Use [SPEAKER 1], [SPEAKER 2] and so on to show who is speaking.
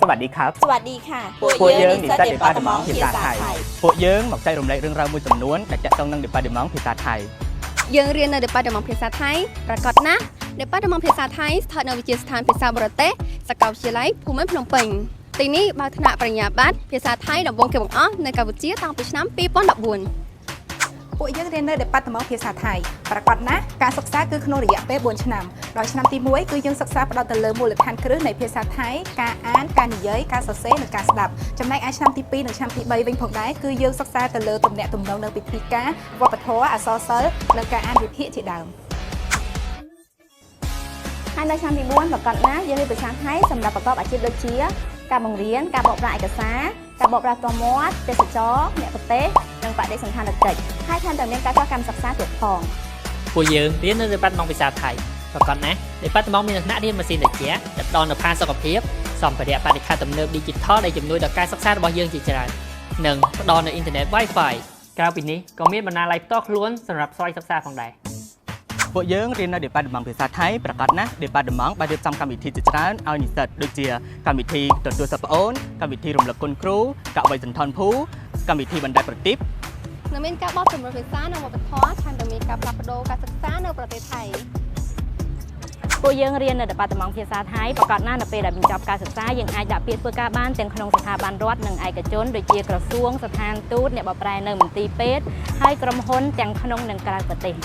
[SPEAKER 1] สวัสดีครับ
[SPEAKER 2] สวัสดีค่ะ
[SPEAKER 1] ពួកយើងនិស្សិត Department ភាសាថៃពួកយើងមកចែករំលែករឿងរ៉ាវមួយចំនួនដែលទាក់ទងនឹង Department ភាសាថៃ
[SPEAKER 3] យើងរៀននៅ Department ភាសាថៃប្រកបណាស់ Department ភាសាថៃស្ថិតនៅវិទ្យាស្ថានភាសាបរទេសសាកលវិទ្យាល័យភូមិន្ទភ្នំពេញទីនេះបើកថ្នាក់បរិញ្ញាបត្រភាសាថៃដំបូងគេបង្អស់នៅកម្ពុជាតាំងពីឆ្នាំ2014
[SPEAKER 4] ពួកយើងរៀននៅ Department ភាសាថៃប្រកបណាស់ការសិក្សាគឺក្នុងរយៈពេល4ឆ្នាំដោយឆ្នាំទី1គឺយើងសិក្សាផ្ដោតទៅលើមូលដ្ឋានគ្រឹះនៃភាសាថៃការអានការនិយាយការសរសេរនិងការស្ដាប់ចំណែកឯឆ្នាំទី2និងឆ្នាំទី3វិញផងដែរគឺយើងសិក្សាទៅលើទំនាក់ទំនងនៅពិធីការវប្បធម៌អក្សរសិល្ប៍និងការអានវិភាគជាដើម
[SPEAKER 2] ហើយនៅឆ្នាំទី4ប្រកាសណាស់យើងរៀនភាសាថៃសម្រាប់ប្រកបអាជីពដូចជា ការបង្រៀនការបកប្រែឯកសារការបកប្រែផ្ទាល់មាត់ទេសចរអ្នកប្រទេស និងបដិសណ្ឋារកិច្ចហើយថែមទាំងមានការចោះកម្មសិក្សាទៀតផង
[SPEAKER 5] ពួកយើងរៀននៅ Department ភាសាថៃប្រកបណាស់ Department មានថ្នាក់រៀនម៉ាស៊ីនត្រជាក់ដែលផ្ដល់នូវផាសុខភាពសម្ភារៈបរិក្ខារទំនើប Digital ដែលជំនួយដល់ការសិក្សារបស់យើងជាច្រើននិងផ្ដល់នូវអ៊ីនធឺណិត Wi-Fi ក្រៅពីនេះក៏មានបណ្ណាល័យផ្ទាល់ខ្លួនសម្រាប់ស្វ័យសិក្សាផងដែរ
[SPEAKER 1] ពួកយើងរៀននៅ Department ភាសាថៃប្រកាសណាស់ Department បានរៀបចំកម្មវិធីជាច្រើនឲ្យនិស្សិតដូចជាកម្មវិធីទទួលសិស្សប្អូនកម្មវិធីរំលឹកគុណគ្រូកវីសន្ធនភូ កម្មវិធីបណ្ដេតប្រទីប
[SPEAKER 3] នៅមានការបោះជំរុញភាសានិងវប្បធម៌ថែមទាំងមានការផ្លាស់ប្ដូរការសិក្សានៅប្រទេសថៃ
[SPEAKER 6] ពួកយើងរៀននៅ Department ភាសាថៃប្រកាសណាស់នៅពេលដែលបញ្ចប់ការសិក្សាយើងអាចដាក់ពាក្យធ្វើការបានទាំងក្នុងស្ថាប័នរដ្ឋនិងឯកជនដូចជាក្រសួងស្ថានទូតអ្នកបកប្រែនៅមន្ទីរពេទ្យហើយក្រុមហ៊ុនទាំងក្នុងនិងក្រៅប្រទេស
[SPEAKER 3] យ